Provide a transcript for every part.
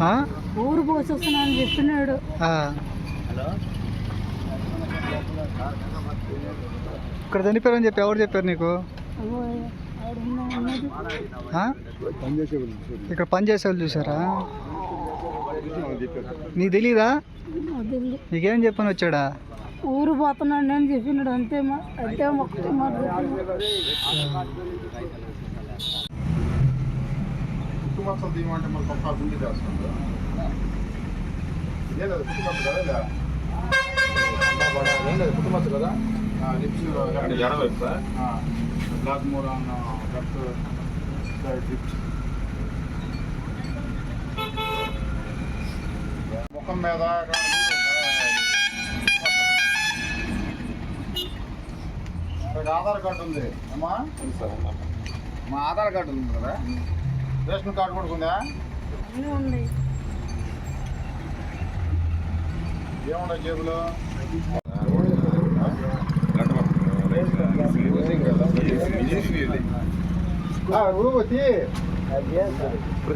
ఆ? ఊరు పోసి వస్తున్నా అని చెప్పినాడు ఆ. ఇక్కడ చనిపోయారని చెప్పి ఎవరు చెప్పారు నీకు? ఇక్కడ పని చేసే వాళ్ళు చూసారా? నీకు తెలీదా? నీకేం చెప్పని వచ్చాడా? ఊరు పోతున్నాడు అని చెప్పినాడు అంతే అంతే మొక్కటి మాట చెప్పినాడు. కుటుంబం తీయమంటే మళ్ళీ పక్కా గుండి చేస్తుంది ఇదే కదా ఇలా ఏం లేదు కదా లిప్స్ ఎడవైపు బ్లాక్ మూల లెఫ్ట్ సైడ్ లిప్స్ ముఖం మీద ఆధార్ కార్డు ఉంది అమ్మా మా ఆధార్ కార్డు ఉంది కదా రేషన్ కార్డు కూడా ఉందా? జేబులో?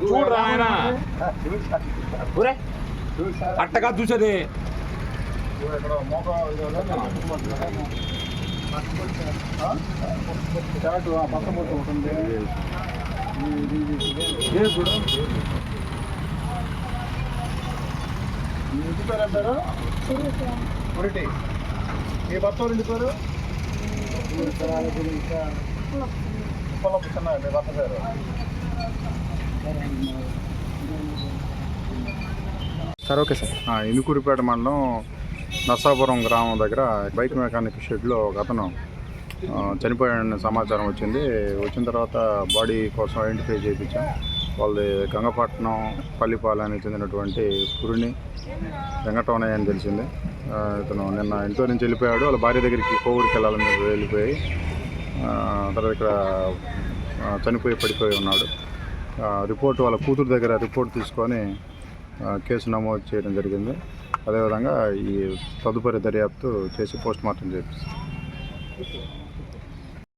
చూడరా ఆయన ఒరే అట్టగా చూసేది ఉంటుంది జేబుడు మీ ఇంటి పేరు ఏం పేరు భర్త వాళ్ళ ఇంటి పేరు చిన్న మీ భర్త పేరు సరే ఓకే సార్. ఆ, ఇనుకూరిపేట మండలం నర్సాపురం గ్రామం దగ్గర బైక్ మెకానిక్ షెడ్లో ఒక అతను చనిపోయాడని సమాచారం వచ్చింది. వచ్చిన తర్వాత బాడీ కోసం ఐడెంటిఫై చేయించాం. వాళ్ళది గంగపట్నం పల్లిపాలెనికి చెందినటువంటి పురుణి వెంకటవనయ్య అని తెలిసింది. ఇతను నిన్న ఇంట్లో నుంచి వెళ్ళిపోయాడు. వాళ్ళ భార్య దగ్గరికి కోవిడ్కి వెళ్ళాలని వెళ్ళిపోయి తర్వాత ఇక్కడ చనిపోయి పడిపోయి ఉన్నాడు. ఆ, రిపోర్ట్ వాళ్ళ కూతురు దగ్గర రిపోర్ట్ తీసుకొని కేసు నమోదు చేయడం జరిగింది. అదేవిధంగా ఈ తదుపరి దర్యాప్తు చేసి పోస్ట్ మార్టం చేపిస్తాం.